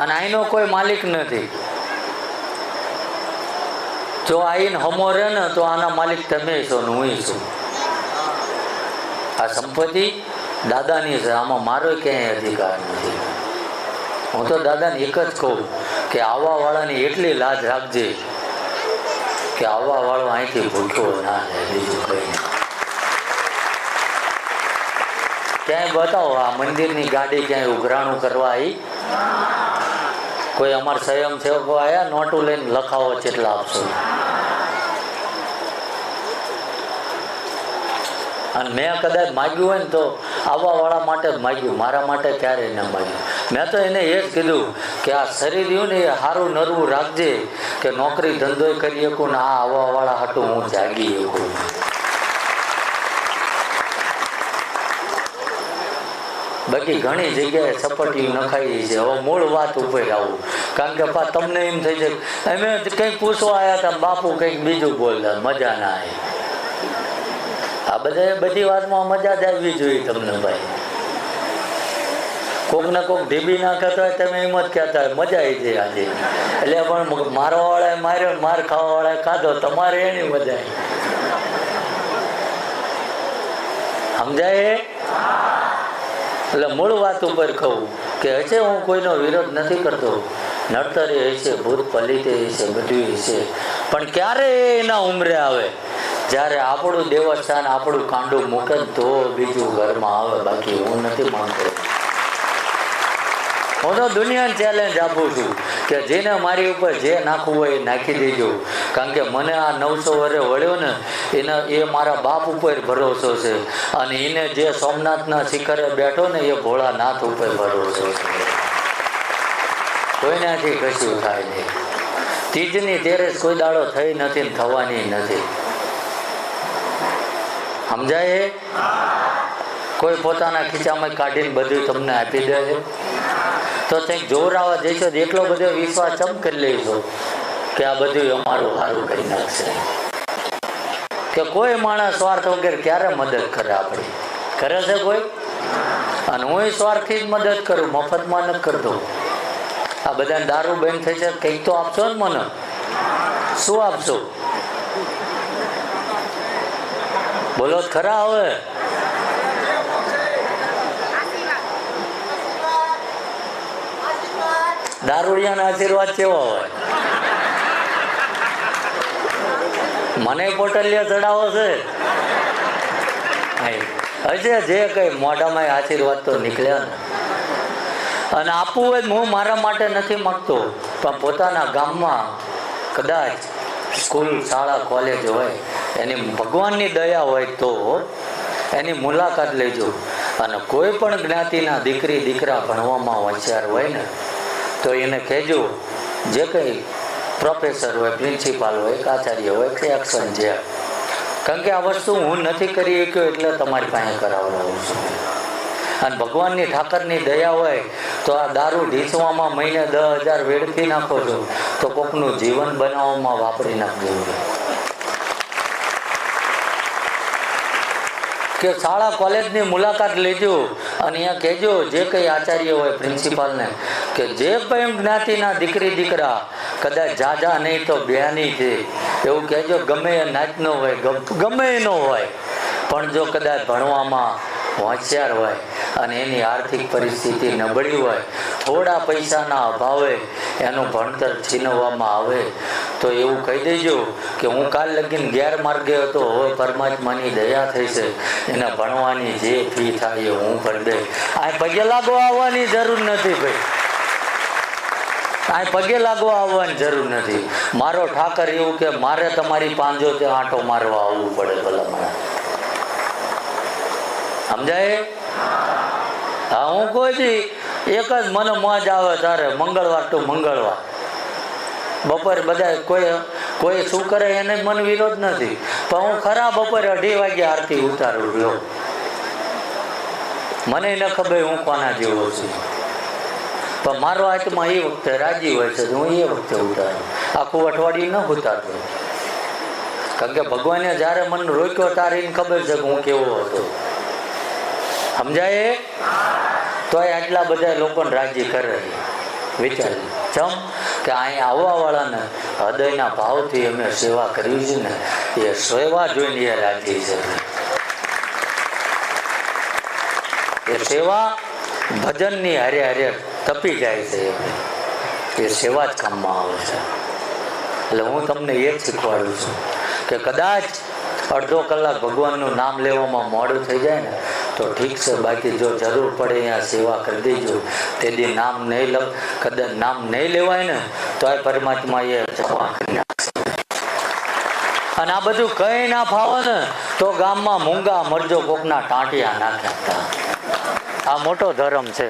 અને અહીંનો કોઈ માલિક નથી. જો આઈન હમો રહે ને તો આના માલિક તમે છો ને હું છું. આ સંપત્તિ દાદાની છે, આમાં મારો ક્યાંય અધિકાર નથી. હું તો દાદાને એક જ કહું કે આવવાવાળાની એટલી લાજ રાખજે કે આવવાવાળો અહીંથી ભૂખ્યો ના ક્યાંય બતાવો, આ મંદિરની ગાડી ક્યાંય ઉઘરાણું કરવા આવી કોઈ અમારા સ્વયં સેવકો આવ્યા નોટું લઈને લખાવો કેટલા આપશો. અને મેં કદાચ માગ્યું હોય ને તો આવવાવાળા માટે જ માગ્યું, મારા માટે ક્યારેય ન માગ્યું. મેં તો એને એ જ કીધું કે આ શરીર રહ્યું ને એ સારું નરવું રાખજે કે નોકરી ધંધો કરી શકું ને આ આવવાવાળા હાટું હું જાગી શકું. બાકી ઘણી જગ્યાએ સપટી નખાઈ છે. હવે મૂળ વાત ઉપર આવું. કારણ કે પા તમને એમ થઈ જાય અમે કંઈક પૂછવા આવ્યા હતા બાપુ કંઈક બીજું બોલતા મજા ના આવી. આ બધા બધી વાતમાં મજા જ આવવી જોઈએ તમને ભાઈ. કોક ને કોક ઢીબી નાખતા હોય તમે એમ જ કહેતા હોય મજા આવી જાય આજે. એટલે પણ મારવા વાળાએ માર્યો માર ખાવા વાળાએ ખાધો તમારે એની મજા આવી સમજાય? એટલે મૂળ વાત ઉપર કહું કે હશે હું કોઈનો વિરોધ નથી કરતો. નડતરે હશે ભૂત પલિતે હશે બધું હશે પણ ક્યારે એના ઉમરે આવે? જ્યારે આપણું દેવસ્થાન આપણું કાંડું મૂકે તો બીજું ઘરમાં આવે, બાકી હું નથી માનતો. હું તો દુનિયાને ચેલેન્જ આપું છું કે જેને મારી ઉપર જે નાખવું હોય એ નાખી દેજો. કારણ કે મને આ નવસો વર્ષે વળ્યો ને, એને એ મારા બાપ ઉપર ભરોસો છે. અને એને જે સોમનાથના શિખરે બેઠો ને, એ ભોળાનાથ ઉપર ભરોસો છે. કોઈનાથી કશું થાય નહીં. તીજની તેરેસ કોઈ દાડો થઈ નથી ને થવાની નથી. સમજાય? કોઈ પોતાના ખીચામાં કાઢીને બધું તમને આપી દે તો કંઈક જોરાવા જઈશો એટલો બધો વિશ્વાસ ચમ કરી લઈશું કે આ બધું અમારું સારું કરી નાખશે. કે કોઈ માણસ સ્વાર્થ વગર ક્યારે મદદ કરે આપણી? કરે છે કોઈ? અને હું સ્વાર્થથી જ મદદ કરું, મફતમાં નથી કરતો. આ બધા દારૂ બંધ થઈ છે કંઈક તો આપશો ને મને? શું આપશો? બોલો, ખરા હવે? દારૂડિયાના આશીર્વાદ કેવો હોય? મને પોટલિયા ચડાવો છે. હજે જે કઈ મોઢામાં આશીર્વાદ તો નીકળ્યા ને. અને આપવું હોય હું મારા માટે નથી માગતો, પણ પોતાના ગામમાં કદાચ સ્કૂલ, શાળા, કોલેજ હોય, એની ભગવાનની દયા હોય તો એની મુલાકાત લેજો. અને કોઈ પણ જ્ઞાતિના દીકરી, દીકરા ભણવામાં હોશિયાર હોય ને તો એને કહેજો, જે કંઈ પ્રોફેસર હોય પ્રિન્સિપાલ હોય કે આચાર્ય હોય કે એક્શન છે. કારણ કે આ વસ્તુ હું નથી કરી શક્યો એટલે તમારી પાસે કરાવડાવું છું. અને ભગવાનની ઠાકરની દયા હોય, તો આ દારૂ ઢીસવામાં મહિને દસ હજાર વેડફી નાખો છો, તો કોકનું જીવન બનાવવામાં વાપરી નાખજો. કે શાળા કોલેજની મુલાકાત લેજો અને અહીંયા કહેજો જે કંઈ આચાર્ય હોય પ્રિન્સિપાલને કે જે પણ જ્ઞાતિના દીકરી દીકરા કદાચ જાજા નહીં તો બેની છે. એવું કહેજો ગમે એ નાચનો હોય ગમે એનો હોય, પણ જો કદાચ ભણવામાં હોશિયાર હોય અને એની આર્થિક પરિસ્થિતિ નબળી હોય, થોડા પૈસાના અભાવે એનું ભણતર છીનવવામાં આવે તો એવું કહી દેજો કે હું કાલ લગીન ગેરમાર્ગે હતો. હવે પરમાત્માની દયા થઈ છે. એને ભણવાની જે ફી થાય હું ભણ દઈ આ પગે લાગો આવવાની જરૂર નથી ભાઈ. પગે લાગવા આવવાની જરૂર નથી. મારો ઠાકર એવું કે મારે તમારી પાંજો તે આંટો મારવા આવવું પડે ભલા સમજાય? હા, હું કોઈ દી એક જ મને મોજ આવે તારે મંગળવાર ટુ મંગળવાર. બપોર બધા કોઈ કોઈ શું કરે એને મને વિરોધ નથી. પણ હું ખરા બપોરે અઢી વાગે આરતી ઉતારું લ્યો મને ન ખબર હું કોના જેવો છું. પણ મારો આત્મા એ વખતે રાજી હોય છે હું એ વખતે ઉતારું. આખું અઠવાડિયું ન ઉતારતો. કારણ કે ભગવાને જ્યારે મને રોક્યો ત્યારે એને ખબર છે કે હું કેવો હતો. સમજાય? એ? તોય આટલા બધા લોકોને રાજી કરે. વિચાર. ચમ કે અહીં આવવાવાળાને હૃદયના ભાવથી અમે સેવા કરવી છે ને, એ સેવા જોઈને એ રાજી છે. એ સેવા ભજનની હારે હારે તપી જાય છે એ સેવા જ કામમાં આવે છે. એટલે હું તમને એ જ શીખવાડું છું કે કદાચ અડધો કલાક ભગવાનનું નામ લેવામાં મોડું થઈ જાય ને તો ઠીક છે, બાકી જો જરૂર પડે અહીંયા સેવા કરી દેજો. તે નામ નહીં લવ કદાચ નામ નહીં લેવાય ને, તો આ પરમાત્મા એ કરી અને આ બધું કઈ ના ફાવે ને, તો ગામમાં મૂંગા મરજો કોકના ટાંટિયા નાખ્યા હતા. આ મોટો ધર્મ છે.